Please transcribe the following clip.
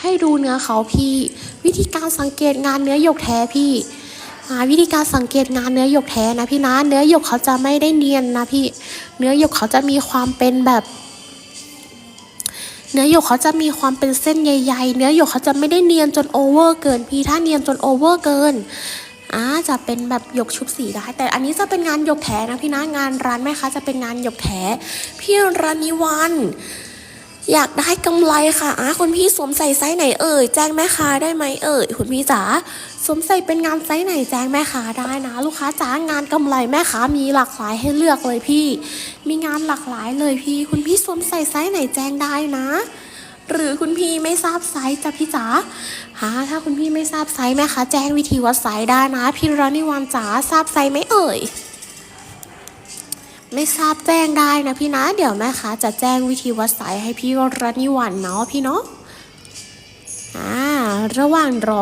ให้ดูเนื้อเขาพี่ วิธีการสังเกตงานเนื้อหยกแท้พี่อ่าวิธีการสังเกตงานเนื้อหยกแท้นะพี่นะ เนื้อหยกเขาจะไม่ได้เนียนนะพี่ เนื้อหยกเขาจะมีความเป็นแบบ เนื้อหยกเขาจะมีความเป็นเส้นใหญ่ๆ เนื้อหยกเขาจะไม่ได้เนียนจนโอเวอร์เกินพี่ถ้าเนียนจนโอเวอร์เกินอ่าจะเป็นแบบหยกชุบสีได้ แต่อันนี้จะเป็นงานหยกแท้นะพี่นะงานร้านแม่ค้าจะเป็นงานหยกแท้พี่รานิวัน อยากได้กำไรค่ะอะคุณพี่สวมใส่ไซส์ไหนเอ่ย แจ้งแม่ค้าได้ไหมเอ่ย คุณพี่จ๋าสวมใส่เป็นงานไซส์ไหนแจ้งแม่ค้าได้นะ ลูกค้าจ๋างานกำไรแม่ค้ามีหลากหลายให้เลือกเลยพี่ มีงานหลากหลายเลยพี่ คุณพี่สวมใส่ไซส์ไหนแจ้งได้นะ หรือคุณพี่ไม่ทราบไซส์จ้ะพี่จ๋าหาถ้าคุณพี่ไม่ทราบไซส์แม่ค้าแจ้งวิธีวัดไซส์ได้นะ พี่รานิวันจ๋าทราบไซส์ไหมเอ่ย ไม่ทราบแจ้งได้นะพี่นะ เดี๋ยวแม่ค้าจะแจ้งวิธีวัดสายให้พี่รนิวันเนาะพี่เนาะอ่าระหว่างรอ